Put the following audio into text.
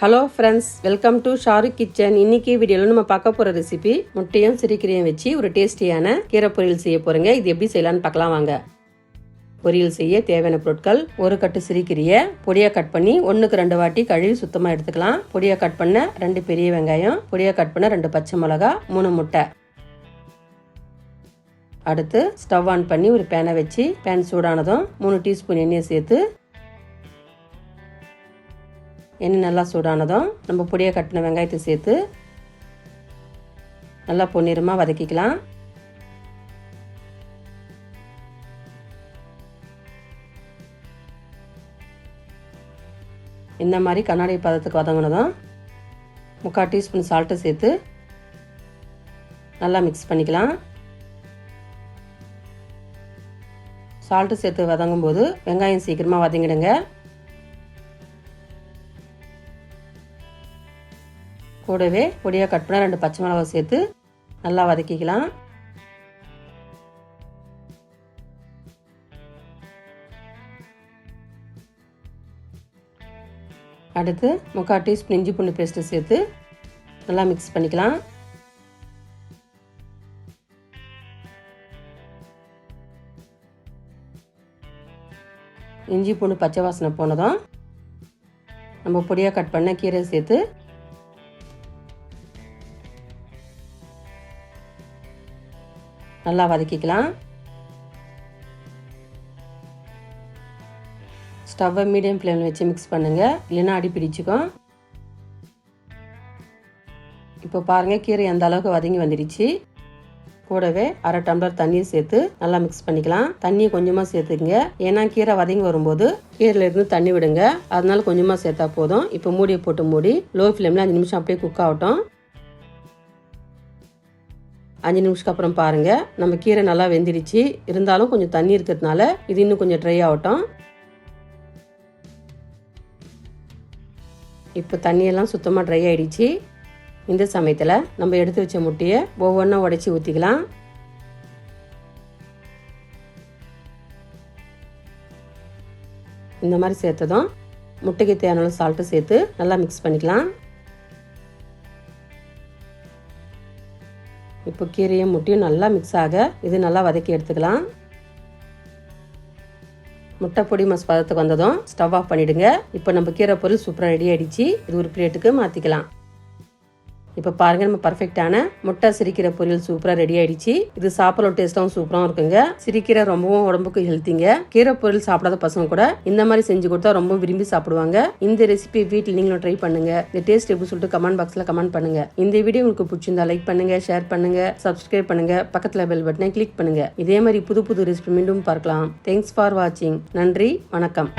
Hello friends welcome to Shahrukh kitchen இன்னைக்கு வீடியோவில் நம்ம பார்க்க போகிற ரெசிபி முட்டையும் சிறுக்கீரையும் வச்சு ஒரு டேஸ்டியான கீரை பொரியல் செய்ய போகிறேங்க இது எப்படி செய்யலாம்னு பார்க்கலாம் வாங்க. பொரியல் செய்ய தேவையான பொருட்கள் ஒரு கட்டு சிறுக்கீரையை பொடியாக கட் பண்ணி ஒன்றுக்கு ரெண்டு வாட்டி கழுவி சுத்தமாக எடுத்துக்கலாம். பொடியாக கட் பண்ண ரெண்டு பெரிய வெங்காயம் பொடியாக கட் பண்ண ரெண்டு பச்சை மிளகா மூணு முட்டை. அடுத்து ஸ்டவ் ஆன் பண்ணி ஒரு பேனை வச்சு பேன் சூடானதும் மூணு டீஸ்பூன் எண்ணெயை சேர்த்து எண்ணெய் நல்லா சூடானதும் நம்ம பொடியை கட்டின வெங்காயத்தை சேர்த்து நல்லா பொன்னிறமாக வதக்கிக்கலாம். இந்த மாதிரி கண்ணாடி பதத்துக்கு வதங்கினதும் முக்கால் டீஸ்பூன் சால்ட்டை சேர்த்து நல்லா மிக்ஸ் பண்ணிக்கலாம். சால்ட்டு சேர்த்து வதங்கும் போது வெங்காயம் சீக்கிரமாக வதங்கிடுங்க. கூடவே பொடியாக கட் பண்ண ரெண்டு பச்சை மிளகா சேர்த்து நல்லா வதக்கிக்கலாம். அடுத்து முக்கால் டீஸ்பூன் இஞ்சி பூண்டு பேஸ்ட்டு சேர்த்து நல்லா மிக்ஸ் பண்ணிக்கலாம். இஞ்சி பூண்டு பச்சை வாசனை போனதும் நம்ம பொடியாக கட் பண்ண கீரை சேர்த்து நல்லா வதக்கிக்கலாம். ஸ்டவ்வை மீடியம் ஃப்ளேமில் வச்சு மிக்ஸ் பண்ணுங்கள் இல்லைன்னா அடி பிடிச்சிக்கும். இப்போ பாருங்கள் கீரை எந்த அளவுக்கு வதங்கி வந்துடுச்சு கூடவே அரை டம்ளர் தண்ணியை சேர்த்து நல்லா மிக்ஸ் பண்ணிக்கலாம். தண்ணியை கொஞ்சமாக சேர்த்துக்குங்க. ஏன்னா கீரை வதங்கி வரும்போது கீரையில இருந்து தண்ணி விடுங்க. அதனால கொஞ்சமாக சேர்த்தா போதும். இப்போ மூடியை போட்டு மூடி லோ ஃப்ளேமில் அஞ்சு நிமிஷம் அப்படியே குக் ஆகட்டும். அஞ்சு நிமிஷத்துக்கு அப்புறம் பாருங்கள் நம்ம கீரை நல்லா வெந்துடுச்சு. இருந்தாலும் கொஞ்சம் தண்ணி இருக்கிறதுனால இது இன்னும் கொஞ்சம் ட்ரை ஆகட்டும். இப்போ தண்ணியெல்லாம் சுத்தமாக ட்ரை ஆகிடுச்சு இந்த சமயத்தில் நம்ம எடுத்து வச்ச முட்டையை ஒவ்வொன்றா உடச்சி ஊற்றிக்கலாம் இந்த மாதிரி சேர்த்ததும் முட்டைக்கு தேவையான சால்ட்டு சேர்த்து நல்லா மிக்ஸ் பண்ணிக்கலாம். இப்போ கீரையும் முட்டையும் நல்லா மிக்ஸ் ஆக இது நல்லா வதக்கி எடுத்துக்கலாம். முட்டை பொடி மஸ் பதத்துக்கு வந்ததும் ஸ்டவ் ஆஃப் பண்ணிடுங்க. இப்போ நம்ம கீரை பொருள் சூப்பராக ரெடி ஆகிடுச்சு இது ஒரு பிளேட்டுக்கு மாற்றிக்கலாம் இப்போ பாருங்க நம்ம பர்ஃபெக்டான முட்டை சிரிக்கிற பொரியல் சூப்பராக ரெடி ஆயிடுச்சு. இது சாப்பிட்ற டேஸ்ட்டாகவும் சூப்பராகவும் இருக்குங்க. சிரிக்கிற ரொம்பவும் உடம்புக்கு ஹெல்த்திங்க கீரை பொரியல் சாப்பிடாத பசங்க கூட இந்த மாதிரி செஞ்சு கொடுத்தா ரொம்ப விரும்பி சாப்பிடுவாங்க. இந்த ரெசிபி வீட்டில் நீங்களும் ட்ரை பண்ணுங்க. இந்த டேஸ்ட் எப்படி சொல்லிட்டு கமெண்ட் பாக்ஸில் கமெண்ட் பண்ணுங்க. இந்த வீடியோ உங்களுக்கு பிடிச்சிருந்தா லைக் பண்ணுங்க ஷேர் பண்ணுங்க சப்ஸ்கிரைப் பண்ணுங்க. பக்கத்தில் பெல் பட்டனை கிளிக் பண்ணுங்க. இதே மாதிரி புது புது ரெசிபி மீண்டும் பார்க்கலாம். தேங்க்ஸ் ஃபார் வாட்சிங் நன்றி வணக்கம்.